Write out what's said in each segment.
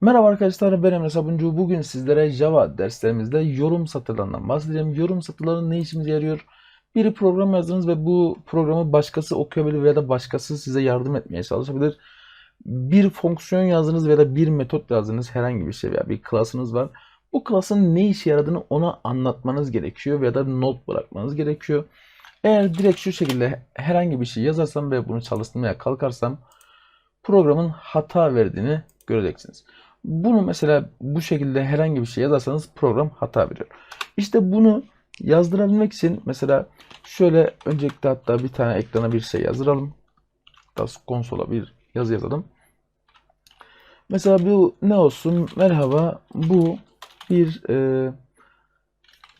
Merhaba arkadaşlar ben Emre Sabuncu. Bugün sizlere Java derslerimizde yorum satırlarından bahsedeceğim. Yorum satırları ne işimize yarıyor? Bir program yazdınız ve bu programı başkası okuyabilir veya da başkası size yardım etmeye çalışabilir. Bir fonksiyon yazdınız veya da bir metot yazdınız herhangi bir şey veya bir klasınız var. Bu klasın ne işe yaradığını ona anlatmanız gerekiyor veya da not bırakmanız gerekiyor. Eğer direkt şu şekilde herhangi bir şey yazarsam ve bunu çalıştırmaya kalkarsam programın hata verdiğini göreceksiniz. Bunu mesela bu şekilde herhangi bir şey yazarsanız program hata veriyor. İşte bunu yazdırabilmek için mesela şöyle öncelikle hatta bir tane ekrana bir şey yazdıralım. Hatta konsola bir yazı yazalım. Mesela bu ne olsun? Merhaba bu bir e,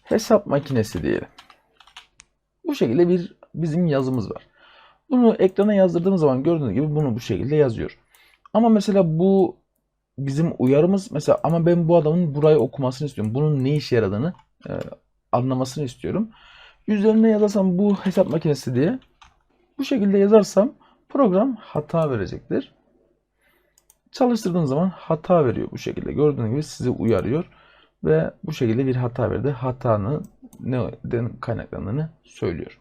hesap makinesi diyelim. Bu şekilde bir bizim yazımız var. Bunu ekrana yazdırdığımız zaman gördüğünüz gibi bunu bu şekilde yazıyor. Ama mesela bu bizim uyarımız mesela ama ben bu adamın burayı okumasını istiyorum. Bunun ne işe yaradığını e, anlamasını istiyorum. Üzerine yazarsam bu hesap makinesi diye bu şekilde yazarsam program hata verecektir. Çalıştırdığım zaman hata veriyor bu şekilde. Gördüğünüz gibi sizi uyarıyor ve bu şekilde bir hata verdi. Hatanın neden kaynaklandığını söylüyor.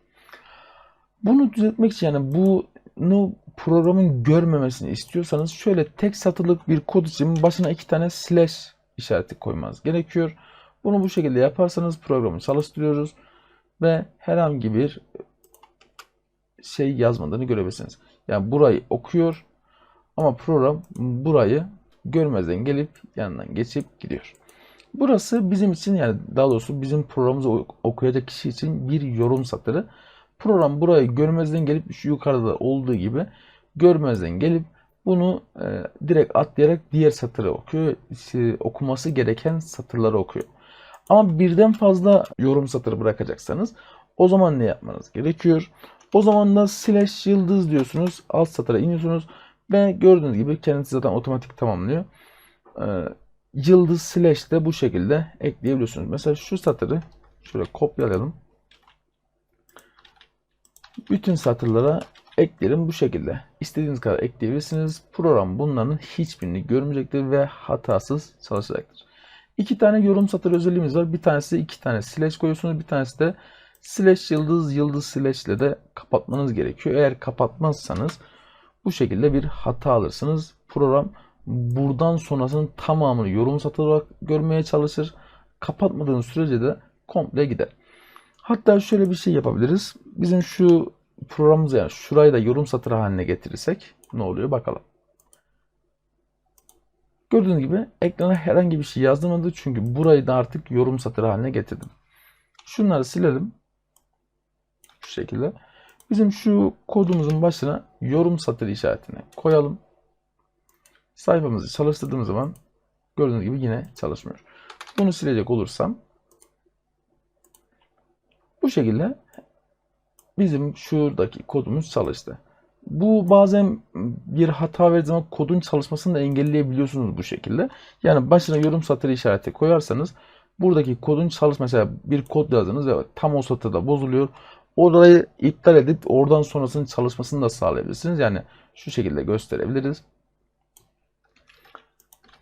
Bunu düzeltmek için yani bunu programın görmemesini istiyorsanız şöyle tek satırlık bir kod için başına iki tane slash işareti koymanız gerekiyor. Bunu bu şekilde yaparsanız programı çalıştırıyoruz ve herhangi bir şey yazmadığını görebilirsiniz. Yani burayı okuyor ama program burayı görmezden gelip yanından geçip gidiyor. Burası bizim için yani daha doğrusu bizim programımızı okuyacak kişi için bir yorum satırı. Program burayı görmezden gelip şu yukarıda olduğu gibi görmezden gelip bunu e, direkt atlayarak diğer satırı okuyor. İşte, okuması gereken satırları okuyor. Ama birden fazla yorum satırı bırakacaksanız o zaman ne yapmanız gerekiyor? O zaman da slash yıldız diyorsunuz. Alt satıra iniyorsunuz ve gördüğünüz gibi kendisi zaten otomatik tamamlıyor. Ee, yıldız slash de bu şekilde ekleyebiliyorsunuz. Mesela şu satırı şöyle kopyalayalım. Bütün satırlara eklerim bu şekilde. İstediğiniz kadar ekleyebilirsiniz. Program bunların hiçbirini görmeyecektir ve hatasız çalışacaktır. İki tane yorum satır özelliğimiz var. Bir tanesi iki tane slash koyuyorsunuz. Bir tanesi de slash yıldız yıldız slash ile de kapatmanız gerekiyor. Eğer kapatmazsanız bu şekilde bir hata alırsınız. Program buradan sonrasının tamamını yorum satır olarak görmeye çalışır. Kapatmadığınız sürece de komple gider. Hatta şöyle bir şey yapabiliriz. Bizim şu programımızı yani şurayı da yorum satırı haline getirirsek ne oluyor bakalım. Gördüğünüz gibi ekrana herhangi bir şey yazdırmadı çünkü burayı da artık yorum satırı haline getirdim. Şunları silelim. Şu şekilde. Bizim şu kodumuzun başına yorum satırı işaretini koyalım. Sayfamızı çalıştırdığımız zaman gördüğünüz gibi yine çalışmıyor. Bunu silecek olursam bu şekilde bizim şuradaki kodumuz çalıştı. Bu bazen bir hata verdiği zaman kodun çalışmasını da engelleyebiliyorsunuz bu şekilde. Yani başına yorum satırı işareti koyarsanız buradaki kodun çalış mesela bir kod yazdınız ve tam o satırda bozuluyor. Orayı iptal edip oradan sonrasının çalışmasını da sağlayabilirsiniz. Yani şu şekilde gösterebiliriz.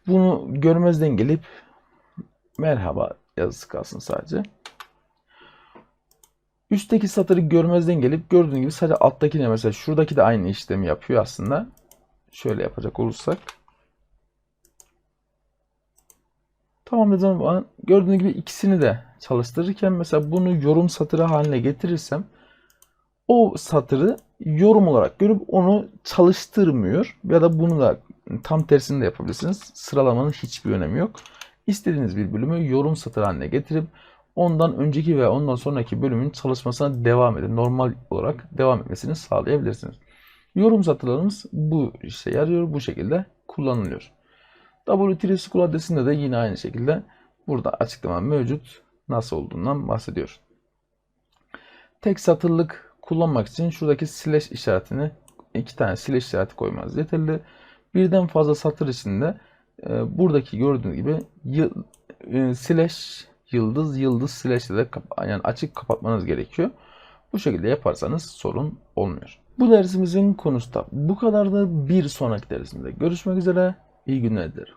Bunu görmezden gelip merhaba yazısı kalsın sadece. Üstteki satırı görmezden gelip gördüğünüz gibi sadece alttaki de mesela şuradaki de aynı işlemi yapıyor aslında. Şöyle yapacak olursak. Tamam dediğim zaman gördüğünüz gibi ikisini de çalıştırırken mesela bunu yorum satırı haline getirirsem o satırı yorum olarak görüp onu çalıştırmıyor ya da bunu da tam tersini de yapabilirsiniz. Sıralamanın hiçbir önemi yok. İstediğiniz bir bölümü yorum satırı haline getirip ondan önceki veya ondan sonraki bölümün çalışmasına devam edin. Normal olarak devam etmesini sağlayabilirsiniz. Yorum satırlarımız bu işe yarıyor. Bu şekilde kullanılıyor. W3 School adresinde de yine aynı şekilde burada açıklama mevcut. Nasıl olduğundan bahsediyor. Tek satırlık kullanmak için şuradaki slash işaretini iki tane slash işareti koymanız yeterli. Birden fazla satır içinde e, buradaki gördüğünüz gibi e, slash yıldız yıldız slash de yani açık kapatmanız gerekiyor. Bu şekilde yaparsanız sorun olmuyor. Bu dersimizin konusu da bu kadar da bir sonraki dersimde görüşmek üzere. İyi günler dilerim.